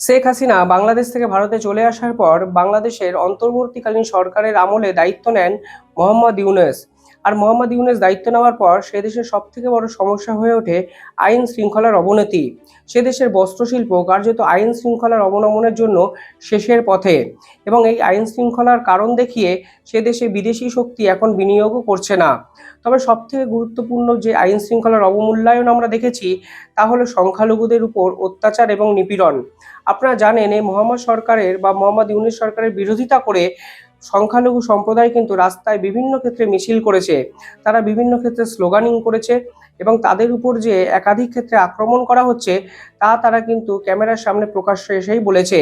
শেখ হাসিনা বাংলাদেশ থেকে ভারতে চলে আসার পর বাংলাদেশের অন্তর্বর্তীকালীন সরকারের আমলে দায়িত্ব নেন মোহাম্মদ ইউনুস। আর মোহাম্মদ ইউনুস দায়িত্ব নেওয়ার পর সে দেশের সব থেকে বড় সমস্যা হয়ে ওঠে আইন শৃঙ্খলার অবনতি। সে দেশের বস্ত্রশিল্প কার্যত আইন শৃঙ্খলার অবনমনের জন্য শেষের পথে এবং এই আইন শৃঙ্খলার কারণ দেখিয়ে সে দেশে বিদেশি শক্তি এখন বিনিয়োগও করছে না। তবে সবথেকে গুরুত্বপূর্ণ যে আইন শৃঙ্খলার অবমূল্যায়ন আমরা দেখেছি তা হলো সংখ্যালঘুদের উপর অত্যাচার এবং নিপীড়ন। আপনারা জানেন, এই মোহাম্মদ সরকারের বা মোহাম্মদ ইউনিস সরকারের বিরোধিতা করে সংখ্যালঘু সম্প্রদায় কিন্তু রাস্তায় বিভিন্ন ক্ষেত্রে মিছিল করেছে, তারা বিভিন্ন ক্ষেত্রে স্লোগানিং করেছে এবং তাদের উপর যে একাধিক ক্ষেত্রে আক্রমণ করা হচ্ছে, তা তারা কিন্তু ক্যামেরার সামনে প্রকাশ্যে এসেই বলেছে।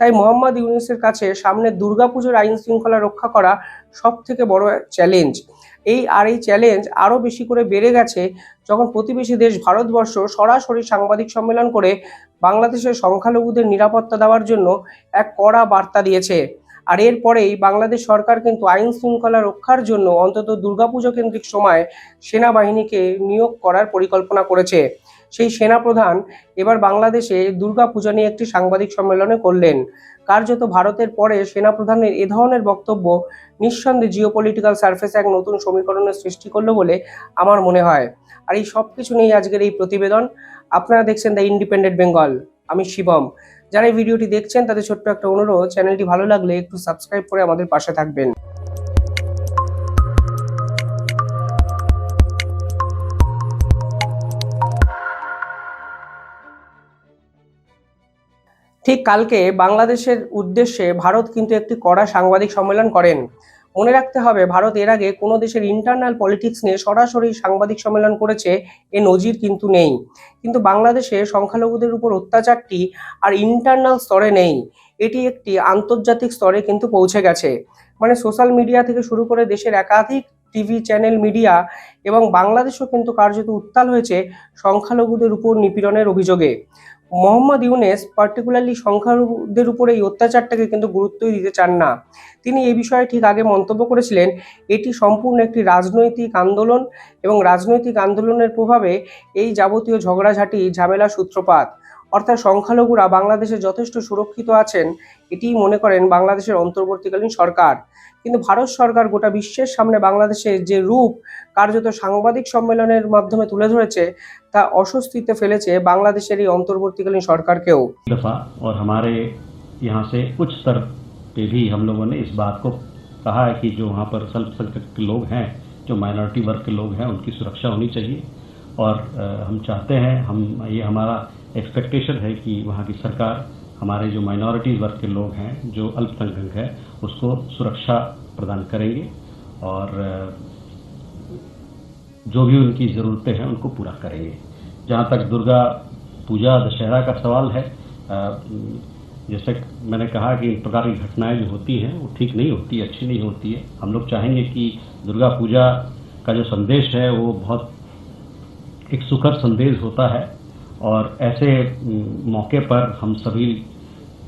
তাই মোহাম্মদ ইউনিসের কাছে সামনে দুর্গাপুজোর আইন শৃঙ্খলা রক্ষা করা সব থেকে বড় চ্যালেঞ্জ এই আর এই চ্যালেঞ্জ আরও বেশি করে বেড়ে গেছে যখন প্রতিবেশী দেশ ভারতবর্ষ সরাসরি সাংবাদিক সম্মেলন করে বাংলাদেশের সংখ্যালঘুদের নিরাপত্তা দেওয়ার জন্য এক কড়া বার্তা দিয়েছে। আর এরপরেই বাংলাদেশ সরকার কিন্তু আইন শৃঙ্খলা রক্ষার জন্য অন্তত দুর্গাপুজো কেন্দ্রিক সময় সেনাবাহিনীকে নিয়োগ করার পরিকল্পনা করেছে। সেই সেনাপ্রধান এবার বাংলাদেশে দুর্গাপূজা নিয়ে একটি সাংবাদিক সম্মেলনে করলেন। কার্যত ভারতের পরে সেনাপ্রধানের এ ধরনের বক্তব্য নিঃসন্দেহে জিওপলিটিক্যাল সার্ফেসে এক নতুন সমীকরণের সৃষ্টি করল বলে আমার মনে হয়। আর এই সব কিছু নিয়েই আজকের এই প্রতিবেদন। আপনারা দেখছেন দ্য ইন্ডিপেন্ডেন্ট বেঙ্গল আমি শিবম। যারা এই ভিডিওটি দেখছেন, তাদের ছোট্ট একটা অনুরোধ, চ্যানেলটি ভালো লাগলে একটু সাবস্ক্রাইব করে আমাদের পাশে থাকবেন। ঠিক কালকে বাংলাদেশের উদ্দেশ্যে ভারত কিন্তু একটি কড়া সাংবাদিক সম্মেলন করেন। মনে রাখতে হবে, ভারত এর আগে কোনো দেশের ইন্টারনাল পলিটিক্স নিয়ে সরাসরি সাংবাদিক সম্মেলন করেছে এ নজির কিন্তু নেই। কিন্তু বাংলাদেশে সংখ্যালঘুদের উপর অত্যাচারটি আর ইন্টারনাল স্তরে নেই। এটি একটি আন্তর্জাতিক স্তরে কিন্তু পৌঁছে গেছে। মানে সোশ্যাল মিডিয়া থেকে শুরু করে দেশের একাধিক টিভি চ্যানেল মিডিয়া এবং বাংলাদেশও কিন্তু কার্যত উত্তাল হয়েছে সংখ্যালঘুদের উপর নিপীড়নের অভিযোগে। মোহাম্মদ ইউনেস পার্টিকুলারলি সংখ্যালঘুদের উপরে এই অত্যাচারটাকে কিন্তু গুরুত্বই দিতে চান না। তিনি এই বিষয়ে ঠিক আগে মন্তব্য করেছিলেন, এটি সম্পূর্ণ একটি রাজনৈতিক আন্দোলন এবং রাজনৈতিক আন্দোলনের প্রভাবে এই যাবতীয় ঝগড়াঝাটি ঝামেলা সূত্রপাত। অর্থাৎ সংখ্যালঘুরা বাংলাদেশে যথেষ্ট সুরক্ষিত আছেন এটিই মনে করেন বাংলাদেশের অন্তর্বর্তীকালীন সরকার কিন্তু ভারত সরকার গোটা বিশ্বের সামনে বাংলাদেশের যে রূপ কার্যত সাংবাদিক সম্মেলনের মাধ্যমে তুলে ধরেছে তা অস্বস্তিতে ফেলেছে বাংলাদেশের এই অন্তর্বর্তীকালীন সরকারকেও दफ़ा और हमारे यहाँ से उच्च स्तर पे भी हम लोगों ने इस बात को कहा है कि जो वहाँ पर अल्पसंख्यक के लोग हैं जो माइनॉरिटी वर्ग के लोग हैं उनकी सुरक्षा होनी चाहिए और अ, हम चाहते हैं हम ये हमारा एक्सपेक्टेशन है कि वहाँ की सरकार, हमारे जो माइनॉरिटी वर्ग के लोग हैं, जो अल्पसंख्यक है, उसको सुरक्षा प्रदान करेंगे और जो भी उनकी ज़रूरतें हैं, उनको पूरा करेंगे। जहाँ तक दुर्गा पूजा दशहरा का सवाल है जैसे मैंने कहा कि इन प्रकार की घटनाएँ जो होती हैं, वो ठीक नहीं होती, अच्छी नहीं होती है। हम लोग चाहेंगे कि दुर्गा पूजा का जो संदेश है, वो बहुत एक सुखद संदेश होता है। और ऐसे म, मौके पर हम सभी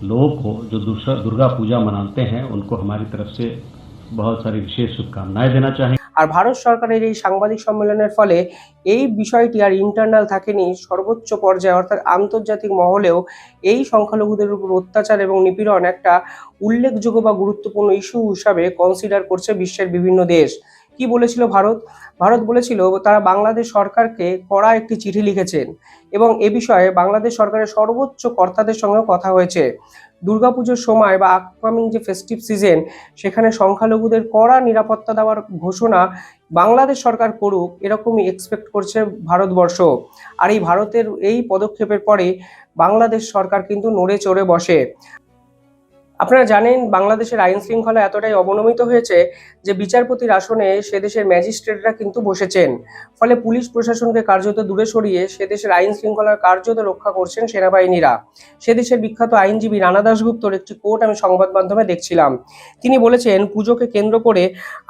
लोगों को जो दूसरा दुर्गा पूजा मनाते हैं उनको हमारी तरफ से बहुत सारी विशेष शुभकामनाएं देना चाहेंगे আর ভারত সরকারের এই সাংবাদিক সম্মেলনের ফলে এই বিষয়টি আর ইন্টারনাল থাকেনি সর্বোচ্চ পর্যায়ে অর্থাৎ আন্তর্জাতিক মহলেও এই সংখ্যালঘুদের উপর অত্যাচার এবং নিপীড়ন একটা উল্লেখযোগ্য বা গুরুত্বপূর্ণ ইস্যু হিসাবে কনসিডার করছে বিশ্বের বিভিন্ন দেশ কি বলেছিল ভারত? ভারত বলেছিল তারা বাংলাদেশ সরকারকে কড়া একটি চিঠি লিখেছেন এবং এ বিষয়ে বাংলাদেশ সরকারের সর্বোচ্চ কর্তাদের সঙ্গেও কথা হয়েছে। দুর্গাপুজোর সময় বা আপকামিং যে ফেস্টিভ সিজন সেখানে সংখ্যালঘুদের কড়া নিরাপত্তা দেওয়ার ঘোষণা বাংলাদেশ সরকার করুক, এরকমই এক্সপেক্ট করছে ভারতবর্ষ। আর এই ভারতের এই পদক্ষেপের পরে বাংলাদেশ সরকার কিন্তু নড়ে চড়ে বসে। আপনারা জানেন, বাংলাদেশের আইন শৃঙ্খলা এতটাই অবনমিত হয়েছে যে বিচারপতির আসনে সে দেশের ম্যাজিস্ট্রেটরা কিন্তু বসেছেন। ফলে পুলিশ প্রশাসনকে কার্যত দূরে সরিয়ে সে দেশের আইন শৃঙ্খলার কার্যত রক্ষা করছেন সেনাবাহিনীরা। সে দেশের বিখ্যাত আইনজীবী রানা দাশগুপ্তর একটি কোর্ট আমি সংবাদ মাধ্যমে দেখছিলাম। তিনি বলেছেন, পুজোকে কেন্দ্র করে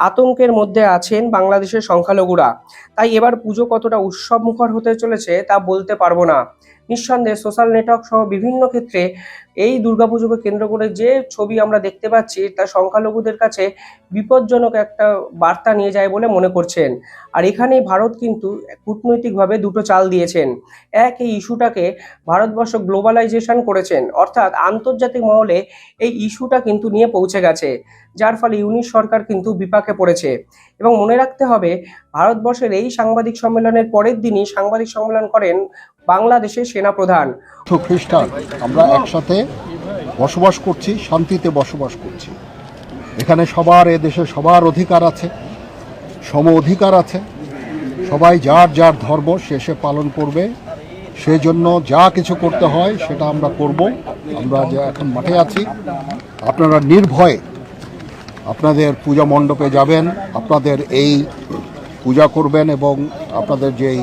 আতঙ্কের মধ্যে আছেন বাংলাদেশের সংখ্যালঘুরা। তাই এবার পুজো কতটা উৎসব মুখর হতে চলেছে তা বলতে পারব না। নিঃসন্দেহে সোশ্যাল নেটওয়ার্ক সহ বিভিন্ন ক্ষেত্রে এই দুর্গাপুজোকে কেন্দ্র করে যে ছবি আমরা দেখতে পাচ্ছি, তা সংখ্যালঘুদের কাছে বিপজ্জনক একটা বার্তা নিয়ে যায় বলে মনে করছেন। আর এখানেই ভারত কিন্তু কূটনৈতিকভাবে দুটো চাল দিয়েছেন। এক, এই ইস্যুটাকে ভারতবর্ষ গ্লোবালাইজেশন করেছেন। অর্থাৎ আন্তর্জাতিক মহলে এই ইস্যুটা কিন্তু নিয়ে পৌঁছে গেছে। যার ফলে ইউনিশ সরকার কিন্তু বিপাকে পড়েছে। এবং মনে রাখতে হবে, ভারতবর্ষের এই সাংবাদিক সম্মেলনের পরের দিনই সাংবাদিক সম্মেলন করেন বাংলাদেশের সেনাপ্রধান খ্রিস্টান, আমরা একসাথে বসবাস করছি, শান্তিতে বসবাস করছি। এখানে সবার, এ দেশে সবার অধিকার আছে, সম অধিকার আছে। সবাই যার যার ধর্ম সে পালন করবে। সেই জন্য যা কিছু করতে হয় সেটা আমরা করব। আমরা যে এখন মাঠে আছি, আপনারা নির্ভয়ে আপনাদের পূজা মণ্ডপে যাবেন, আপনাদের এই পূজা করবেন এবং আপনাদের যেই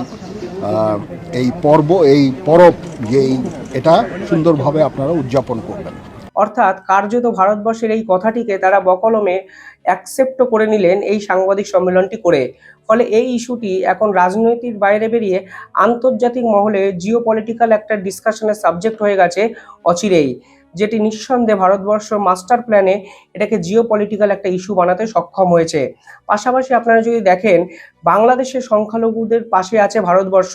এই পর্ব, এই পরব যেই, এটা সুন্দরভাবে আপনারা উদযাপন করবেন। অর্থাৎ কার্যত ভারতবর্ষের এই কথাটিকে তারা বকলমে অ্যাকসেপ্টও করে নিলেন এই সাংবাদিক সম্মেলনটি করে। ফলে এই ইস্যুটি এখন রাজনৈতিক বাইরে বেরিয়ে আন্তর্জাতিক মহলে জিও পলিটিক্যাল একটা ডিসকাশনের সাবজেক্ট হয়ে গেছে অচিরেই, যেটি নিঃসন্দেহে ভারতবর্ষ মাস্টার প্ল্যানে এটাকে জিও পলিটিক্যাল একটা ইস্যু বানাতে সক্ষম হয়েছে। পাশাপাশি আপনারা যদি দেখেন, বাংলাদেশের সংখ্যালঘুদের পাশে আছে ভারতবর্ষ।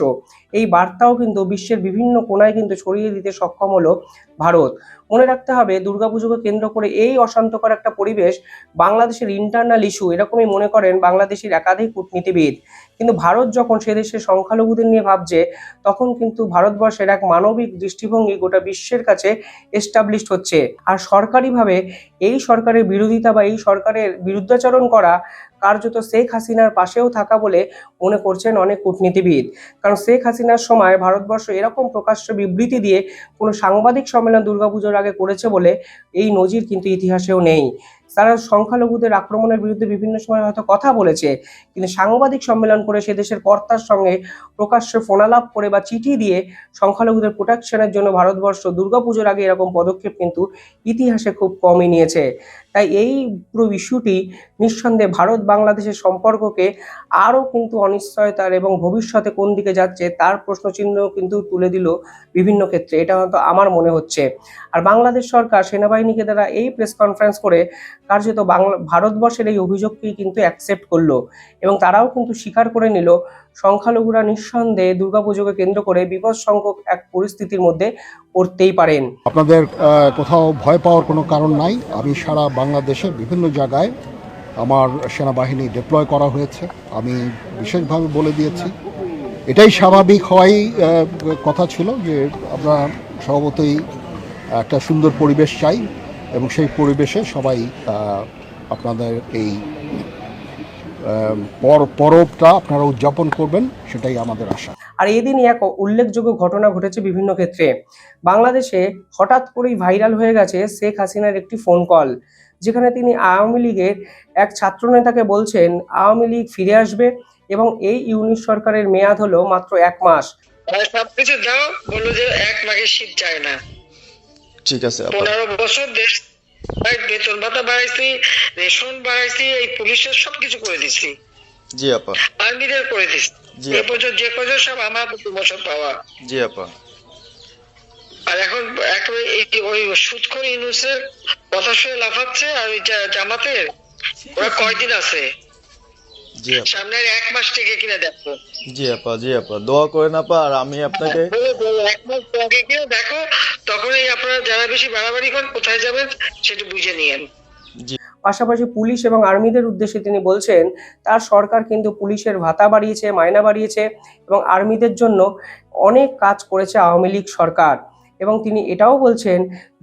এই বার্তাও কিন্তু বিশ্বের বিভিন্ন কোনায় কিন্তু ছড়িয়ে দিতে সক্ষম হলো ভারত। মনে রাখতে হবে, দুর্গাপুজোকে কেন্দ্র করে এই অশান্তকর একটা পরিবেশ বাংলাদেশের ইন্টারনাল ইস্যু এরকমই মনে করেন বাংলাদেশের একাধিক কূটনীতিবিদ। কিন্তু ভারত যখন সে দেশের সংখ্যালঘুদের নিয়ে ভাবছে, তখন কিন্তু ভারতবর্ষের এক মানবিক দৃষ্টিভঙ্গি গোটা বিশ্বের কাছে এস্টাবলিশড হচ্ছে। আর সরকারিভাবে এই সরকারের বিরোধিতা বা এই সরকারের বিরুদ্ধাচরণ করা কার্যত শেখ হাসিনার পাশেও থাকা বলে মনে করছেন অনেক কূটনীতিবিদ। কারণ শেখ হাসিনার সময় ভারতবর্ষ এরকম প্রকাশ্য বিবৃতি দিয়ে কোনো সাংবাদিক সম্মেলন দুর্গাপুজোর আগে করেছে বলে এই নজির কিন্তু ইতিহাসেও নেই। তারা সংখ্যালঘুদের আক্রমণের বিরুদ্ধে বিভিন্ন সময় হয়তো কথা বলেছে, কিন্তু সাংবাদিক সম্মেলন করে সে দেশের কর্তার সঙ্গে প্রকাশ্যে ফোনালাপ করে বা চিঠি দিয়ে সংখ্যালঘুদের প্রোটেকশনের জন্য ভারতবর্ষ দুর্গাপুজোর আগে এরকম পদক্ষেপ কিন্তু ইতিহাসে খুব কমই নিয়েছে। তাই এই পুরো ইস্যুটি নিঃসন্দেহে ভারত বাংলাদেশের সম্পর্ককে আরও কিন্তু অনিশ্চয়তার এবং ভবিষ্যতে কোন দিকে যাচ্ছে তার প্রশ্নচিহ্ন কিন্তু তুলে দিল বিভিন্ন ক্ষেত্রে, এটা হয়তো আমার মনে হচ্ছে। আর বাংলাদেশ সরকার সেনাবাহিনীকে দ্বারা এই প্রেস কনফারেন্স করে কার্যত বাংলা, ভারতবর্ষের এই অভিযোগকেই কিন্তু অ্যাকসেপ্ট করল এবং তারাও কিন্তু স্বীকার করে নিল। সংখ্যালঘুরা নিঃসন্দেহে দুর্গাপুজোকে কেন্দ্র করে বিপদ সংখ্যক এক পরিস্থিতির মধ্যে পড়তেই পারেন। আপনাদের কোথাও ভয় পাওয়ার কোনো কারণ নাই। আমি সারা বাংলাদেশে বিভিন্ন জায়গায় আমার সেনাবাহিনী ডিপ্লয় করা হয়েছে। আমি বিশেষভাবে বলে দিয়েছি। এটাই স্বাভাবিক হওয়াই কথা ছিল যে আমরা স্বভাবতই একটা সুন্দর পরিবেশ চাই। এবং সেই পরিবেশে সবাই আপনাদের এই পর- পরবটা আপনারা উদযাপন করবেন সেটাই আমাদের আশা। আর এদিনই এক উল্লেখযোগ্য ঘটনা ঘটেছে বিভিন্ন ক্ষেত্রে। বাংলাদেশে হঠাৎ করেই ভাইরাল হয়ে গেছে শেখ হাসিনার একটি ফোন কল যেখানে তিনি আওয়ামী লীগের এক ছাত্রনেতাকে বলছেন আওয়ামী লীগ ফিরে আসবে এবং এই ইউনিট সরকারের মেয়াদ হলো মাত্র এক মাস। সবকিছু দাও বলল যে এক মাঘের শীত যায় না। ঠিক আছে পনেরো বছর দেশ বেতন ভাতা বাড়াইছি রেশন বাড়াইছি এই পুলিশের সবকিছু করে দিছি। জি আপা। আর্মিদের করে দিছি। এ পর্যন্ত যে কজন সব আমার পাওয়া। জি আপা। আর এখন ওই ইউনুসের কথা শুনে লাফাচ্ছে আর ওই জামাতের ওরা কয়দিন আছে? জি আপা। এক মাস থেকে কিনা দেখো। জি আপা জি আপা। দোয়া করেন আপা আর আমি আপনাকে বলে এক মাস কিনা দেখো। তখনই আপনারা যারা বেশি বাড়াবাড়ি করেন কোথায় যাবেন সেটা বুঝে নিয়েন। পাশাপাশি পুলিশ এবং আর্মিদের উদ্দেশ্যে তিনি বলছেন তার সরকার কিন্তু পুলিশের ভাতা বাড়িয়েছে মায়না বাড়িয়েছে এবং আর্মিদের জন্য অনেক কাজ করেছে আওয়ামী লীগ সরকার। এবং তিনি এটাও বলছেন,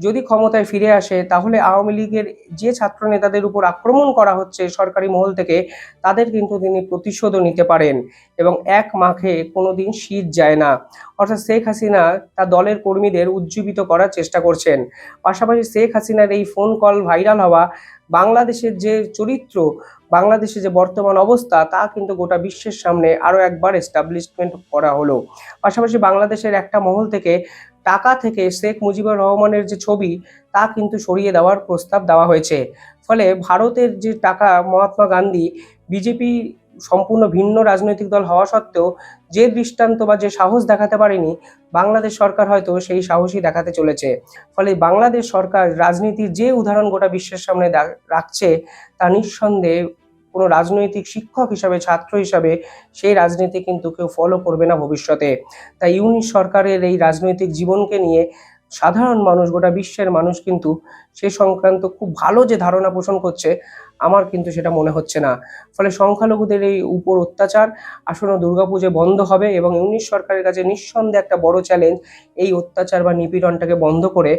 যদি ক্ষমতায় ফিরে আসে, তাহলে আওয়ামী লীগের যে ছাত্র নেতাদের উপর আক্রমণ করা হচ্ছে সরকারি মহল থেকে, তাদের কিন্তু তিনি প্রতিশোধও নিতে পারেন এবং এক মাখে কোনোদিন শীত যায় না। অর্থাৎ শেখ হাসিনা তার দলের কর্মীদের উজ্জীবিত করার চেষ্টা করছেন। পাশাপাশি শেখ হাসিনার এই ফোন কল ভাইরাল হওয়া বাংলাদেশের যে চরিত্র, বাংলাদেশের যে বর্তমান অবস্থা, তা কিন্তু গোটা বিশ্বের সামনে আরও একবার এস্টাবলিশমেন্ট করা হলো। পাশাপাশি বাংলাদেশের একটা মহল থেকে টাকা থেকে শেখ মুজিবুর রহমানের যে ছবি, তা কিন্তু সরিয়ে দেওয়ার প্রস্তাব দেওয়া হয়েছে। ফলে ভারতের যে টাকা, মহাত্মা গান্ধী, বিজেপি সম্পূর্ণ ভিন্ন রাজনৈতিক দল হওয়া সত্ত্বেও যে দৃষ্টান্ত বা যে সাহস দেখাতে পারেনি, বাংলাদেশ সরকার হয়তো সেই সাহসই দেখাতে চলেছে। ফলে বাংলাদেশ সরকার রাজনীতির যে উদাহরণ গোটা বিশ্বের সামনে রাখছে, তা নিঃসন্দেহে কোনো রাজনৈতিক শিক্ষক হিসাবে, ছাত্র হিসাবে সেই রাজনীতি কিন্তু কেউ ফলো করবে না ভবিষ্যতে। তাই ইউনিশ সরকারের এই রাজনৈতিক জীবনকে নিয়ে সাধারণ মানুষ, গোটা বিশ্বের মানুষ কিন্তু সে সংক্রান্ত খুব ভালো যে ধারণা পোষণ করছে, আমার কিন্তু সেটা মনে হচ্ছে না। ফলে সংখ্যালঘুদের এই উপর অত্যাচার, আসন্ন দুর্গাপুজো বন্ধ হবে এবং ইউনিশ সরকারের কাছে নিঃসন্দেহে একটা বড় চ্যালেঞ্জ এই অত্যাচার বা নিপীড়নটাকে বন্ধ করে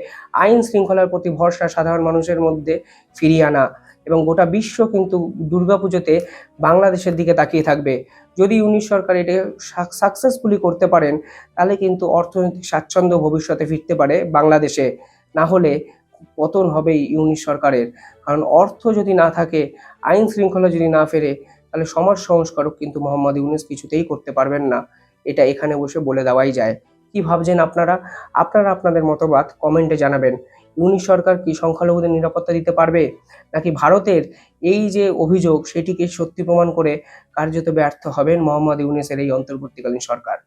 আইন শৃঙ্খলার প্রতি ভরসা সাধারণ মানুষের মধ্যে ফিরিয়ে আনা। এবং গোটা বিশ্ব কিন্তু দুর্গাপুজোতে বাংলাদেশের দিকে তাকিয়ে থাকবে। যদি ইউনিশ সরকার এটা সাকসেসফুলি করতে পারেন, তাহলে কিন্তু অর্থনৈতিক স্বাচ্ছন্দ্য ভবিষ্যতে ফিরতে পারে বাংলাদেশে। না হলে পতন হবে ইউনিশ সরকারের। কারণ অর্থ যদি না থাকে, আইন শৃঙ্খলা যদি না ফেরে, তাহলে সমাজ সংস্কারক কিন্তু মোহাম্মদ ইউনুস কিছুতেই করতে পারবেন না। এটা এখানে বসে বলে দেওয়াই যায়। কি ভাবছেন আপনারা? আপনারা আপনাদের মতবাদ কমেন্টে জানাবেন। ইউনিশ সরকার কি সংখ্যালঘুদের নিরাপত্তা দিতে পারবে? নাকি ভারতের এই যে অভিযোগ, সেটিকে সত্যি প্রমাণ করে কার্যত ব্যর্থ হবেন মোহাম্মদ ইউনেসের এই অন্তর্বর্তীকালীন সরকার?